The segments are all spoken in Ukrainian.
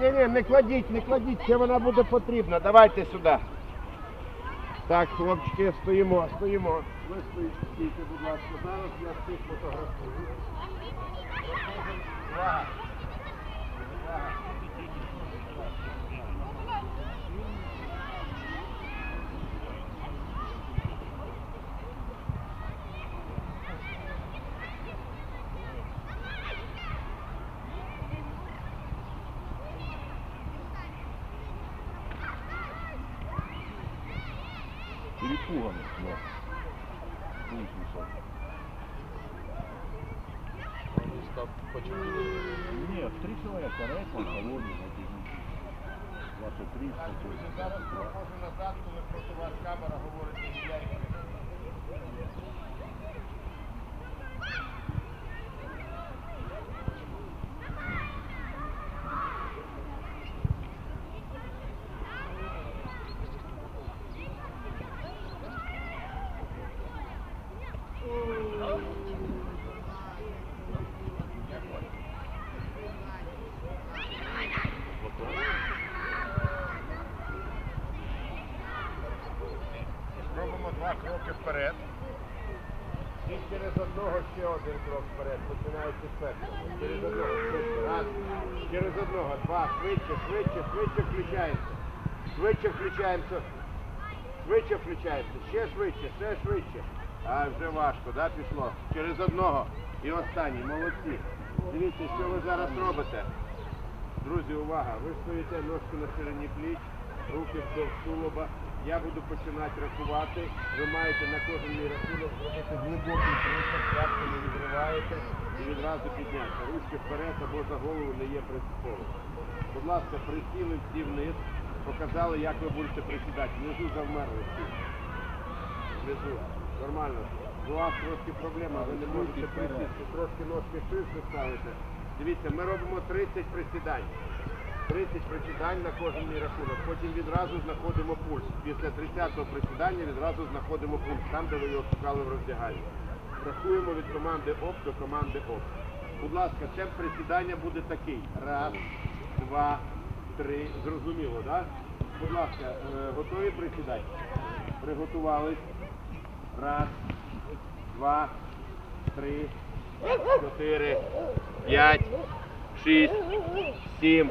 Ні, ні, не кладіть, не кладіть, це вона буде потрібна. Давайте сюди. Так, хлопчики, стоїмо, стоїмо. Ви стійте, будь ласка. Зараз я всіх фотографую. Перепуганы. Да. Пульс высокий. Нет, три человека, рейс, он холодный, вот из них. 23, спокойно. Зараз проходжу назад, коли проти вас камера говорить, два кроки вперед. І через одного ще один крок вперед. З першого. Через одного. швидше. Раз. Через одного. Два. Швидше, швидше, швидше включаємося. Швидше включаємося. Швидше включаємося. Ще швидше, ще швидше. А вже важко, да, пішло. Через одного. І останній. Молодці. Дивіться, що ви зараз робите. Друзі, увага! Ви стоїте ножки на ширині пліч, руки вздовж тулуба. Я буду починати рахувати. Ви маєте на кожен мій рахунок зробити глибокий присад, п'ятки не відриваєте і відразу підняти. Ручки вперед або за голову не є принципово. Будь ласка, присіли всі вниз, показали, як ви будете присідати. Внизу завмерли всі. Внизу. Нормально. Ну, У вас трошки проблема, ви не можете присісти, трошки ножки ширше ставите. Дивіться, ми робимо 30 присідань. 30 присідань на кожен мій рахунок. Потім відразу знаходимо пульс. Після 30-го присідання відразу знаходимо пульс, там, де ви його шукали в роздягальні. Рахуємо від команди ОП до команди ОП. Будь ласка, темп присідання буде такий. Раз, два, три. Зрозуміло, так? Будь ласка, е, готові присідати? Приготувались. Раз, два, три, чотири, п'ять, шість, сім,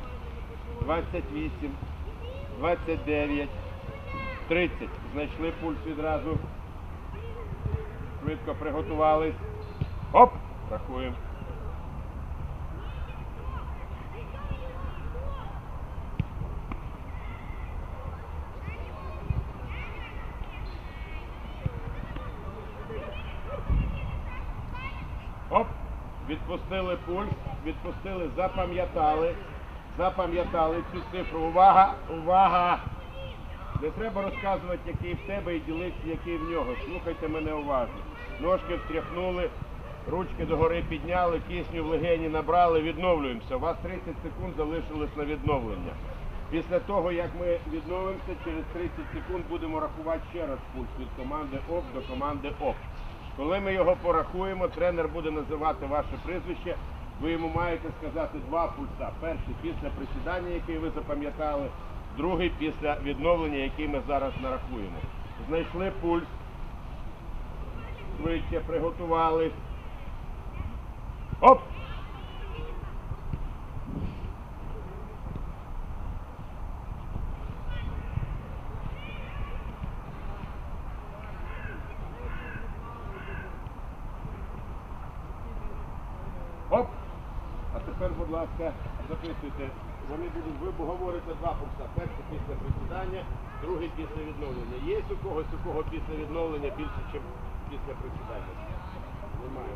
чотири, двадцять п'ять, двадцять шість, двадцять сім, двадцять вісім, двадцять дев'ять, тридцять. Знайшли пульс відразу. Швидко приготувались. Оп! Рахуємо. Оп! Відпустили пульс, відпустили, запам'ятали. Запам'ятали цю цифру. Увага! Увага! Не треба розказувати, який в тебе і ділитися, який в нього. Слухайте мене уважно. Ножки встряхнули, ручки догори підняли, кисню в легені набрали, відновлюємося. У вас 30 секунд залишилось на відновлення. Після того, як ми відновимося, через 30 секунд будемо рахувати ще раз пульс від команди ОП до команди ОП. Коли ми його порахуємо, тренер буде називати ваше прізвище. Ви йому маєте сказати два пульса. Перший після присідання, який ви запам'ятали, другий після відновлення, який ми зараз нарахуємо. Знайшли пульс, швидше приготувались. Оп! А тепер, будь ласка, записуйте. Вони будуть, ви говорите два пункти. Перший після присідання, другий після відновлення. Є у когось, у кого після відновлення більше, ніж після присідання? Немає.